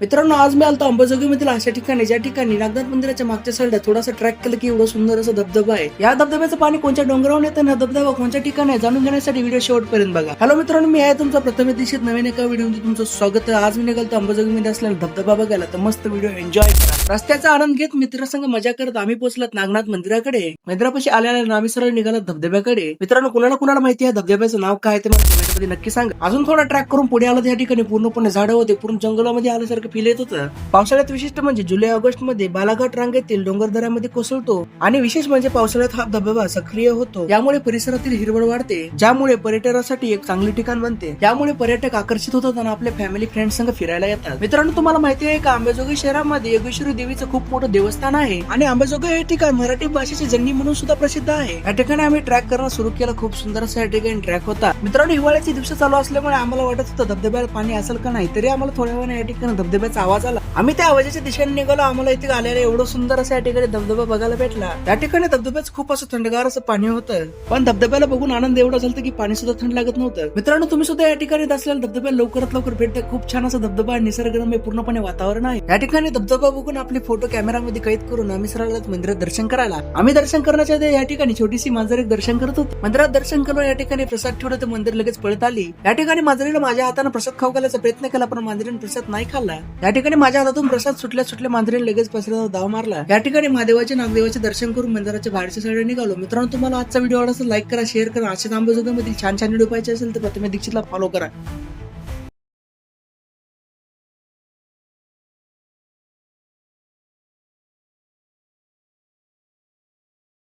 मित्रांनो आज मी आलतो अंबाजोगीमधील अशा ठिकाणी ज्या ठिकाणी नागनाथ मंदिराच्या मागच्या साईडला थोडासा ट्रॅक केलं की एवढं सुंदर असं धबधबा आहे. या धबधब्याचं पाणी कोणत्या डोंगरावर येतं आणि धबधबा कोणत्या ठिकाणी आहे जाणून घेण्यासाठी व्हिडिओ शेवटपर्यंत बघा. हॅलो मित्रांनो मी आहे तुमचा प्रथम दिवशीत नवीन एका व्हिडिओमध्ये तुमचं स्वागत आहे. आज मी निघालतो अंबाजोगीमध्ये असलेला धबधबा बघायला. तर मस्त व्हिडिओ एन्जॉय करा. रस्त्याचा आनंद घेत मित्रांसंग मजा करत आम्ही पोहोचलात नागनाथ मंदिराकडे. मंदिरापाशी आल्याला आम्ही सरळ निघाला धबधब्याकडे. मित्रांनो कुणाला कुणाला माहिती आहे धबधब्याचं नाव काय ते मला comment नक्की सांगा. अजून थोडा ट्रॅक करून पुढे आलं त्या ठिकाणी पूर्णपणे झाडं होते. पूर्ण जंगलामध्ये आल्यासारखं फील येत होतं. पावसाळ्यात विशिष्ट म्हणजे जुलै ऑगस्टमध्ये बालाघाट रांगेतील डोंगरदऱ्यामध्ये कोसळतो आणि विशेष म्हणजे पावसाळ्यात हा धबधबा सक्रिय होतो. यामुळे परिसरातील हिरवळ वाढते ज्यामुळे पर्यटनासाठी एक चांगले ठिकाण बनते. यामुळे पर्यटक आकर्षित होतात आणि आपल्या फॅमिली फ्रेंड संग फिरायला येतात. मित्रांनो तुम्हाला माहिती आहे का अंबाजोगाई शहरामध्ये योगेश्वरी देवीचं खूप मोठं देवस्थान आहे आणि अंबाजोगाई हे ठिकाण मराठी भाषेची जंगी म्हणून सुद्धा प्रसिद्ध आहे. या ठिकाणी आम्ही ट्रॅक करणं सुरू केलं. खूप सुंदर असं या ठिकाणी ट्रॅक होता. मित्रांनो हिवाळ्याचे दिवस चालू असल्यामुळे आम्हाला वाटत होतं धबधब्याला पाणी असेल का नाही तरी आम्हाला थोड्या वेळाने या ठिकाणी धबधब्याचा आवाज आला. आम्ही त्या आवाजाच्या दिशेने निघालो. आम्हाला इथे आलेला एवढं सुंदर असं या ठिकाणी धबधबा बघायला भेटला. त्या ठिकाणी धबधब्याचं खूप असं थंडगार असं पाणी होतं. पण धबधब्याला बघून आनंद एवढा झाला की पाणी सुद्धा थंड लागत नव्हतं. मित्रांनो तुम्ही सुद्धा या ठिकाणी असलेला असलेल्या धबधब्याला लवकरात लवकर भेट द्या. खूप छान असं धबधबा आणि निसर्गरम्य पूर्णपणे वातावरण आहे. या ठिकाणी धबधबा बघून आपले फोटो कॅमेरामध्ये कैद करून आम्ही सरळ मंदिरात दर्शन करायला आम्ही दर्शन करण्याच्या या ठिकाणी छोटीशी मांजर एक दर्शन करत होतो. मंदिरात दर्शन करून या ठिकाणी प्रसाद ठेवलं तर मंदिर लगेच पळत आली या ठिकाणी मांजरीला माझ्या हाताने प्रसाद खाऊ घालायचा प्रयत्न केला पण मांजरीने प्रसाद नाही खाल्ला. या ठिकाणी माझ्या हातातून प्रसाद सुटल्या सुटल्या मांजरीने लगेच पसऱ्याचा धाव मारला. या ठिकाणी महादेवाचे नागदेवाचे दर्शन करून मंदिराच्या बाहेरच्या साईडला निघालो. मित्रांनो तुम्हाला आजचा व्हिडिओ आवडला लाईक करा शेअर करा. असे आंबेजोगाईमधील छान छान व्हिडिओ पाहिजे असेल तर प्रथम दीक्षितला फॉलो करा.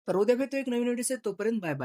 तर उद्या भेटतो एक नवीन व्हिडिओ तोपर्यंत बाय बाय